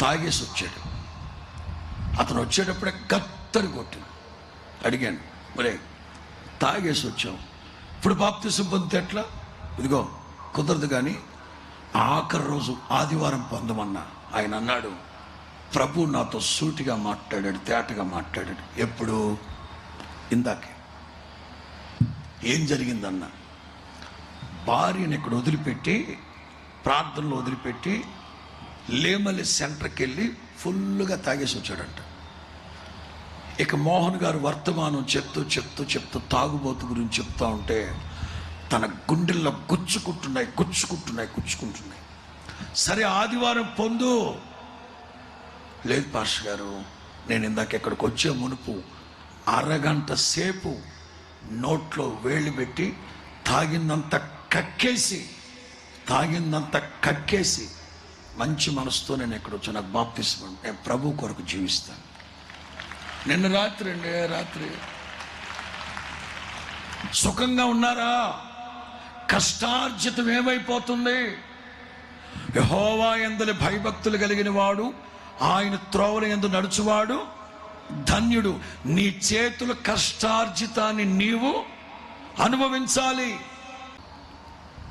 తాగేసి వచ్చాడు. అతను వచ్చేటప్పుడే గత్తని కొట్టాడు. అడిగాను మరే తాగేసి వచ్చాం. ఇప్పుడు బాప్తిసం పొందితే ఎట్లా? ఇదిగో కుదరదు కానీ ఆఖరి రోజు ఆదివారం పొందమన్నా. ఆయన అన్నాడు ప్రభు నాతో సూటిగా మాట్లాడాడు తేటగా మాట్లాడాడు. ఎప్పుడు? ఇందాకే. ఏం జరిగిందన్న? భార్యను ఇక్కడ వదిలిపెట్టి ప్రార్థనలు వదిలిపెట్టి లేమల్లి సెంటర్కి వెళ్ళి ఫుల్గా తాగేసి వచ్చాడంట. ఇక మోహన్ గారు వర్తమానం చెప్తూ చెప్తూ చెప్తూ తాగుబోతు గురించి చెప్తూ ఉంటే తన గుండెల్లో గుచ్చుకుంటున్నాయి గుచ్చుకుంటున్నాయి గుచ్చుకుంటున్నాయి. సరే ఆదివారం పొందు. లేదు పాష గారు నేను ఇందాక ఇక్కడికి వచ్చే మునుపు అరగంట సేపు నోట్లో వేళ్ళు పెట్టి తాగిందంత కక్కేసి తాగిందంత కక్కేసి మంచి మనసుతో నేను ఇక్కడ వచ్చి నాకు బాప్తిస్తాను నేను ప్రభు కొరకు జీవిస్తాను. నిన్న రాత్రి అండి రాత్రి? సుఖంగా ఉన్నారా? కష్టార్జితం ఏమైపోతుంది? యహోవా ఎందలి భయభక్తులు కలిగిన వాడు ఆయన త్రోవల ఎందు నడుచువాడు ధన్యుడు. నీ చేతుల కష్టార్జితాన్ని నీవు అనుభవించాలి.